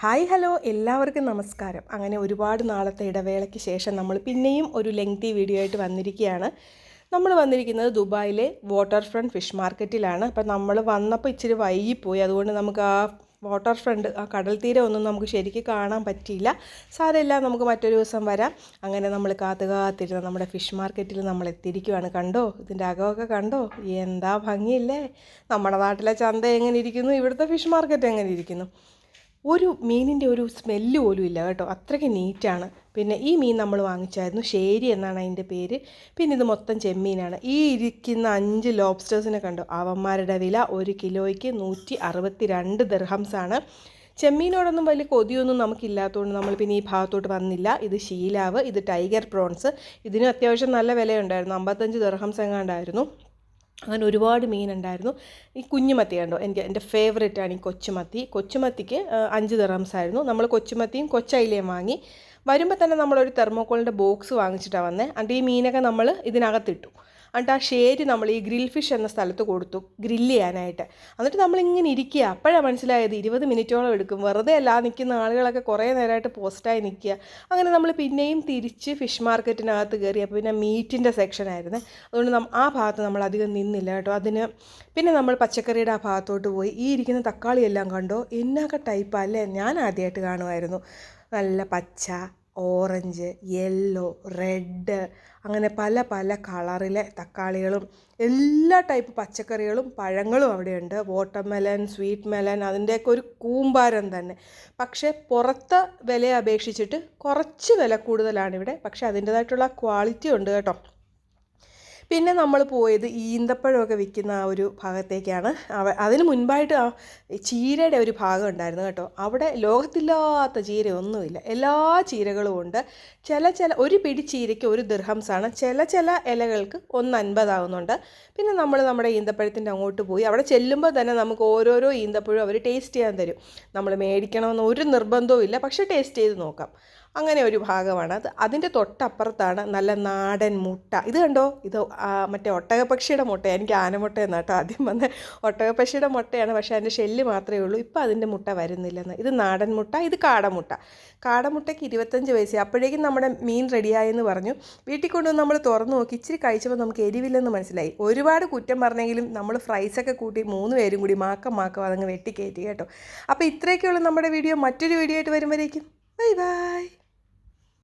Hi hello. എല്ലാവർക്കും നമസ്കാരം. അങ്ങനെ ഒരുപാട് നാളത്തെ ഇടവേളയ്ക്ക് ശേഷം നമ്മൾ പിന്നെയും ഒരു ലെങ്തി വീഡിയോ ആയിട്ട് വന്നിരിക്കുകയാണ്. നമ്മൾ വന്നിരിക്കുന്നത് ദുബായിലെ വാട്ടർ ഫ്രണ്ട് ഫിഷ് മാർക്കറ്റിലാണ്. അപ്പം നമ്മൾ വന്നപ്പോൾ ഇച്ചിരി വൈകിപ്പോയി. അതുകൊണ്ട് നമുക്ക് ആ വാട്ടർ ഫ്രണ്ട് ആ കടൽ തീരം ഒന്നും നമുക്ക് ശരിക്കും കാണാൻ പറ്റിയില്ല. സാരമില്ല നമുക്ക് മറ്റൊരു ദിവസം വരാം. അങ്ങനെ നമ്മൾ കാത്തു കാത്തിരുന്ന നമ്മുടെ ഫിഷ് മാർക്കറ്റിൽ നമ്മൾ എത്തിയിരിക്കുവാണ്. കണ്ടോ? ഇതിന്റെ അകമൊക്കെ കണ്ടോ? എന്താ ഭംഗിയില്ലേ? നമ്മുടെ നാട്ടിലെ ചന്ത എങ്ങനെ ഇരിക്കുന്നു? ഇവിടുത്തെ ഫിഷ് മാർക്കറ്റ് എങ്ങനെ ഇരിക്കുന്നു? ഒരു മീനിന്റെ ഒരു സ്മെല്ല് പോലും ഇല്ല കേട്ടോ. അത്രയ്ക്ക് നീറ്റാണ്. പിന്നെ ഈ മീൻ നമ്മൾ വാങ്ങിച്ചായിരുന്നു. ശേരി എന്നാണ് അതിന്റെ പേര്. പിന്നെ ഇത് മൊത്തം ചെമ്മീനാണ്. ഈ ഇരിക്കുന്ന അഞ്ച് ലോബ്സ്റ്റേഴ്സിനെ കണ്ടു? അവന്മാരുടെ വില ഒരു കിലോയ്ക്ക് നൂറ്റി അറുപത്തി രണ്ട് ദർഹംസാണ് ചെമ്മീനോടൊന്നും വലിയ കൊതിയൊന്നും നമുക്കില്ലാത്തതുകൊണ്ട് നമ്മൾ പിന്നെ ഈ ഭാഗത്തോട്ട് വന്നില്ല. ഇത് ശീലാവ് ഇത് ടൈഗർ പ്രോൺസ് ഇതിനും അത്യാവശ്യം നല്ല വിലയുണ്ടായിരുന്നു. അമ്പത്തഞ്ച് ദിർഹംസ് എങ്ങാണ്ടായിരുന്നു. അങ്ങനെ ഒരുപാട് മീനുണ്ടായിരുന്നു ഈ കുഞ്ഞുമത്തി കണ്ടോ? എനിക്ക് എന്റെ ഫേവറേറ്റ് ആണ് ഈ കൊച്ചുമത്തി. കൊച്ചുമത്തിക്ക് അഞ്ച് തെറംസ് ആയിരുന്നു. നമ്മൾ കൊച്ചുമത്തിയും കൊച്ചൈലയും വാങ്ങി. വരുമ്പോൾ തന്നെ നമ്മളൊരു തെർമോക്കോളിന്റെ ബോക്സ് വാങ്ങിച്ചിട്ടാണ് വന്നത് അത് ഈ മീനൊക്കെ നമ്മൾ ഇതിനകത്തിട്ടു. എന്നിട്ട് ആ ഷേരി നമ്മൾ ഈ ഗ്രിൽ ഫിഷ് എന്ന സ്ഥലത്ത് കൊടുത്തു ഗ്രില്ല് ചെയ്യാനായിട്ട്. എന്നിട്ട് നമ്മളിങ്ങനെ ഇരിക്കുക. അപ്പോഴാണ് മനസ്സിലായത് ഇരുപത് മിനിറ്റോളം എടുക്കും. വെറുതെ അല്ല നിൽക്കുന്ന ആളുകളൊക്കെ കുറേ നേരമായിട്ട് പോസ്റ്റായി നിൽക്കുക. അങ്ങനെ നമ്മൾ പിന്നെയും തിരിച്ച് ഫിഷ് മാർക്കറ്റിനകത്ത് കയറി. അപ്പോൾ പിന്നെ മീറ്റിന്റെ സെക്ഷനായിരുന്നു അതുകൊണ്ട് ആ ഭാഗത്ത് നമ്മൾ അധികം നിന്നില്ല കേട്ടോ. അതിന് പിന്നെ നമ്മൾ പച്ചക്കറിയുടെ ആ ഭാഗത്തോട്ട് പോയി. ഈ ഇരിക്കുന്ന തക്കാളിയെല്ലാം കണ്ടോ? എന്നൊക്കെ ടൈപ്പ് അല്ലേ? ഞാൻ ആദ്യമായിട്ട് കാണുമായിരുന്നു. നല്ല പച്ച ഓറഞ്ച് യെല്ലോ റെഡ് അങ്ങനെ പല പല കളറിലെ തക്കാളികളും എല്ലാ ടൈപ്പ് പച്ചക്കറികളും പഴങ്ങളും അവിടെയുണ്ട്. വാട്ടർമെലൻ സ്വീറ്റ് മെലൻ അതിന്റെയൊക്കെ ഒരു കൂമ്പാരം തന്നെ. പക്ഷേ പുറത്ത് വിലയെ അപേക്ഷിച്ചിട്ട് കുറച്ച് വില കൂടുതലാണ് ഇവിടെ. പക്ഷേ അതിന്റേതായിട്ടുള്ള ക്വാളിറ്റി ഉണ്ട് കേട്ടോ. പിന്നെ നമ്മൾ പോയത് ഈന്തപ്പഴമൊക്കെ വിൽക്കുന്ന ആ ഒരു ഭാഗത്തേക്കാണ്. അവ അതിന് മുൻപായിട്ട് ആ ചീരയുടെ ഒരു ഭാഗം ഉണ്ടായിരുന്നു കേട്ടോ. അവിടെ ലോകത്തില്ലാത്ത ചീരയൊന്നുമില്ല എല്ലാ ചീരകളും ഉണ്ട്. ചില ചില ഒരു പിടി ചീരയ്ക്ക് ഒരു ദിർഹംസാണ്. ചില ചില ഇലകൾക്ക് ഒന്ന് അൻപതാകുന്നുണ്ട് പിന്നെ നമ്മൾ നമ്മുടെ ഈന്തപ്പഴത്തിന്റെ അങ്ങോട്ട് പോയി. അവിടെ ചെല്ലുമ്പോൾ തന്നെ നമുക്ക് ഓരോരോ ഈന്തപ്പഴം അവർ ടേസ്റ്റ് ചെയ്യാൻ തരും. നമ്മൾ മേടിക്കണമെന്ന് ഒരു നിർബന്ധവും ഇല്ല പക്ഷേ ടേസ്റ്റ് ചെയ്ത് നോക്കാം. അങ്ങനെ ഒരു ഭാഗമാണ്. അത് അതിന്റെ തൊട്ടപ്പുറത്താണ് നല്ല നാടൻ മുട്ട. ഇത് കണ്ടോ? ഇത് മറ്റേ ഒട്ടകപ്പക്ഷിയുടെ മുട്ട എനിക്ക് ആനമുട്ട എന്നാണ് കേട്ടോ ആദ്യം വന്ന. ഒട്ടകപ്പക്ഷിയുടെ മുട്ടയാണ്. പക്ഷേ അതിന്റെ ഷെല്ല് മാത്രമേ ഉള്ളൂ. ഇപ്പോൾ അതിന്റെ മുട്ട വരുന്നില്ലെന്ന്. ഇത് നാടൻ മുട്ട ഇത് കാടമുട്ട കാടമുട്ടയ്ക്ക് ഇരുപത്തഞ്ച് വയസ്സ്. അപ്പോഴേക്കും നമ്മുടെ മീൻ റെഡിയായെന്ന് പറഞ്ഞു. വീട്ടിൽ കൊണ്ടുവന്ന് നമ്മൾ തുറന്നു നോക്കി. ഇച്ചിരി കഴിച്ചപ്പോൾ നമുക്ക് എരിവില്ലെന്ന് മനസ്സിലായി. ഒരുപാട് കുറ്റം പറഞ്ഞെങ്കിലും നമ്മൾ ഫ്രൈസൊക്കെ കൂട്ടി മൂന്ന് പേരും കൂടി മാക്കം മാക്കം അതങ്ങ് വെട്ടിക്കയറ്റി കേട്ടോ. അപ്പോൾ ഇത്രയൊക്കെയുള്ള നമ്മുടെ വീഡിയോ. മറ്റൊരു വീഡിയോ ആയിട്ട് വരുമ്പോഴേക്കും. Bye bye.